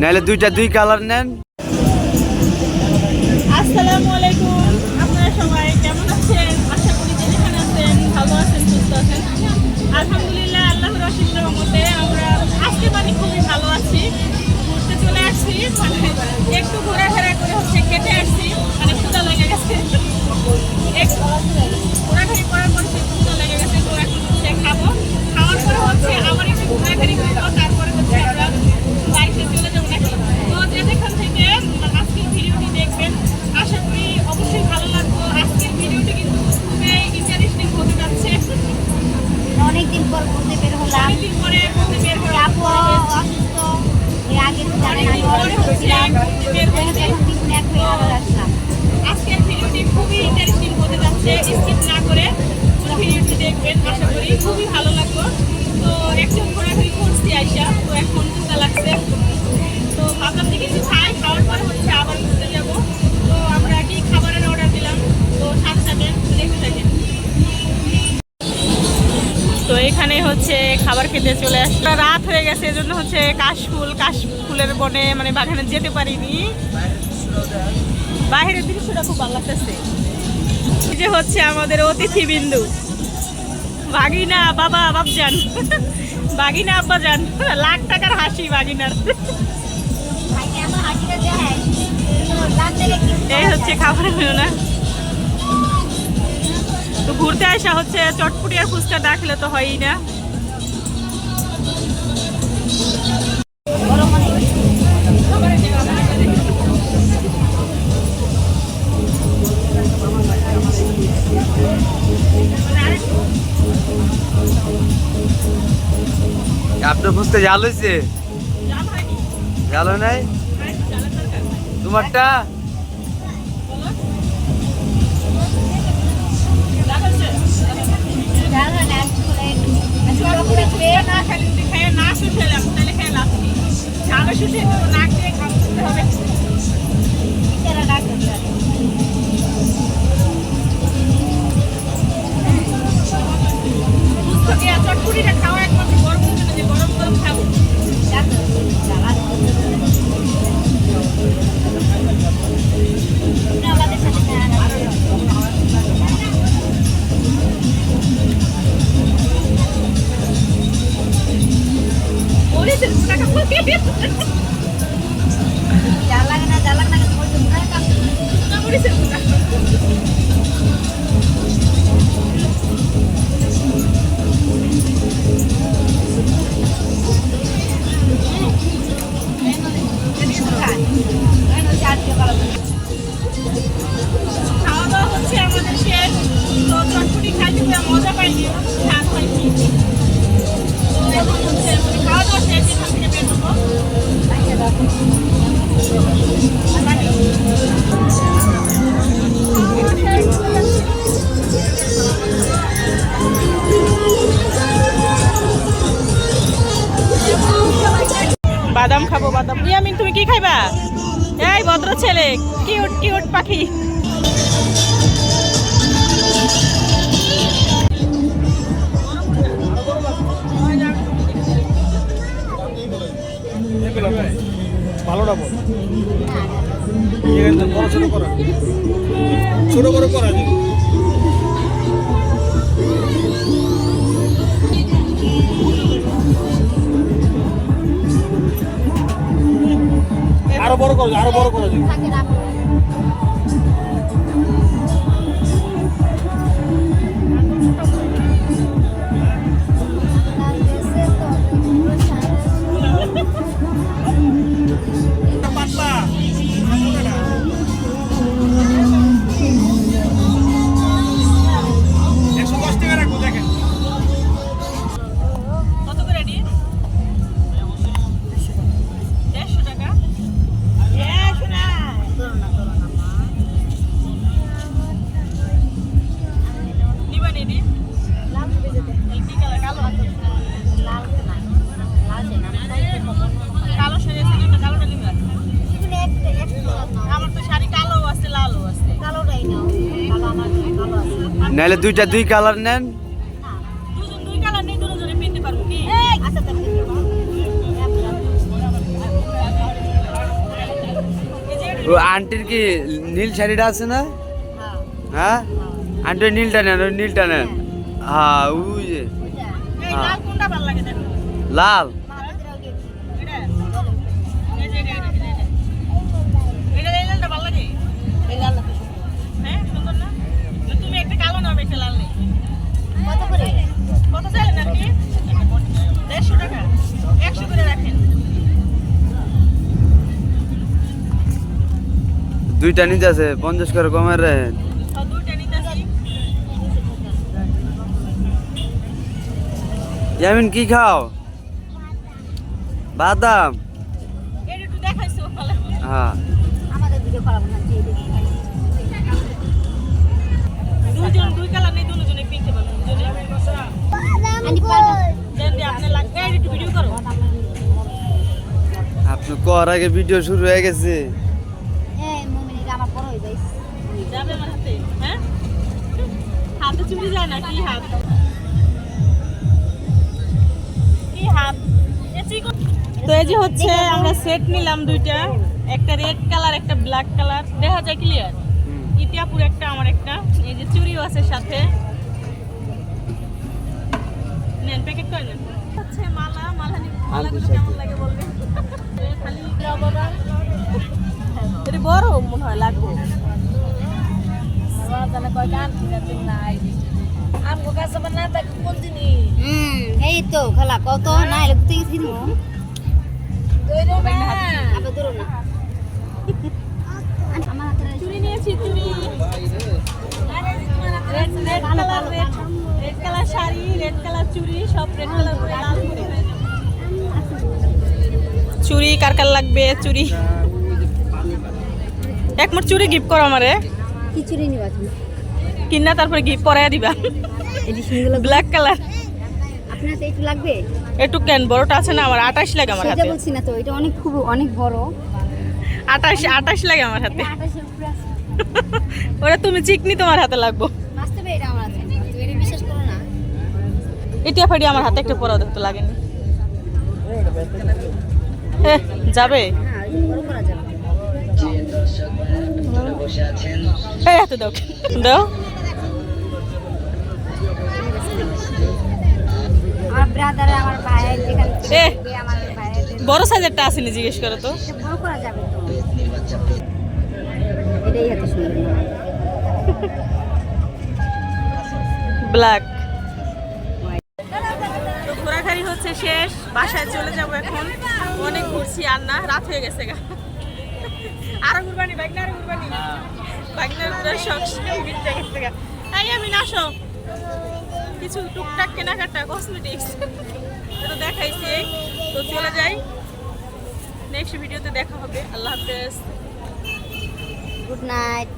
নাহলে দুইটা দুই কালার নেন। আসসালামু আলাইকুম আপনারা সবাই অনেকদিন পর ঘুরতে বের হলাম। আপু অসুস্থ এর আগে তো জানেন আমি অসুস্থ ছিলাম। ঘুরতে বের হয়েছে। এখন তিন এক হয়ে আবার আসলাম। আজকের ভিডিওটি খুবই ইন্টারেস্টিং হতে যাচ্ছে স্কিপ না করে ভিডিওটি দেখবেন আশা করি খুবই ভালো লাগবে তো একজন ঘোরাঘুরি করছি আইসা তো এখন চিন্তা লাগছে। তো ভাবলাম যে এখানে হচ্ছে খাবার খেতে চলে আসলো রাত হয়ে গেছে এজন্য হচ্ছে কাশফুল কাশফুলের বনে মানে বাগানে যেতে পারিনি। বাইরের দৃশ্যটা খুব ভালো লাগতেছে। যে হচ্ছে আমাদের অতিথি বিন্দু বাগিনা বাবা বাবজান বাগিনা আব্বা যান লাখ টাকার হাসি বাগিনার। কি এই হচ্ছে খাবার না। তো ঘুরতে আসা হচ্ছে চটপুটি আর ফুচকা ডাকলে তো হয়ই না। আপনার বুঝতে জাল হয়েছে জাল হয় নাই। তোমারটা? খেয়ে না খেলে খেয়ে না শুষেলাম তাহলে খেয়ে লাভ নেই। ঝালে শুষে নাক দিয়ে খাওয়া কিউট কিউট পাখি। ভালোটা বল? এখানে বড় ছোট করা? আরও বড় করা নাহলে দুইটা দুই কালার নেন। ও আন্টির কি নীল শাড়িটা আছে না? হ্যাঁ? হ্যাঁ আন্টির নীলটা নেন ওই নীলটা নেন। হ্যাঁ ওই যে। লাল? একশো করে রাখেন। দুইটা নিতে আছে পঞ্চাশ করে কমের রে সব দুইটা নিতেছি ইয়ামিন কি খাও? বাদাম। হ্যাঁ। দুজন দুই কালার নেই দুজনে পিনতে পারবেন দুজনে। আনি পারবা। দেন দিয়ে আপনি করো। আগে ভিডিও শুরু হয়ে গেছে। হয়ে যাইছে। যাবে আমার হাতে হ্যাঁ? চুরি যায় না কি হাত? কি হাত? তো এই যে হচ্ছে আমরা সেট নিলাম দুইটা। একটা রেড কালার একটা ব্ল্যাক কালার দেখা যায় ক্লিয়ার ইতিয়াপুর একটা আমার একটা। এই যে চুড়িও আছে সাথে। নেন প্যাকেট করে নেন। হচ্ছে মালা মালা নি- মালাগুলো কেমন লাগে বলবেন? খালি বাবা এটা বড় মনে হয় লাগবে। হুম। এই তো খালা কত? না এলে তুই কিনবো আবার দূর না। আমার হাতে চুড়ি নিয়েছি চুড়ি red red colour red red colour sari red colour চুড়ি সব রেড কালার করে লাল করে চুড়ি কার কার লাগবে? চুড়ি। এক মোট চুড়ি গিফট করো আমারে। খিচুড়ি নিবা তুমি? কিনা তারপরে গিফট করাই দিবা। ব্ল্যাক কালার আপনার একটু লাগবে? একটু কেন? বড়টা আছে না আমার? আঠাশ লাগে আমার সেটা হাতে। বলছি না তো এটা অনেক খুব অনেক বড়। লাগে আমার হাতে। তুমি চিকনি তোমার হাতে লাগবো বাস্তবে এটা আমার আছে তুমি এটা বিশ্বাস করো না ইটিয়া ফাটি আমার হাতে একটা পরাও দেখতে লাগেনি। যাবে? এই হাতে দাও। বড় সাইজেরটা আসেনি জিজ্ঞেস করো তো। ব্ল্যাক হচ্ছে শেষ। বাসায় চলে যাব এখন। অনেক ঘুরছি, আর না, রাত হয়ে গেছে গা। আরও ঘুরবানি বাইক না আরও ঘুরবানি। বাইক না ঘুরার শখ মিটতে গেছে গা। আমি কিছু টুকটাক কেনাকাটা কসমেটিক্স তো দেখাইছি। তো চলে যাই। নেক্সট ভিডিওতে দেখা হবে। আল্লাহ হাফেজ। Good night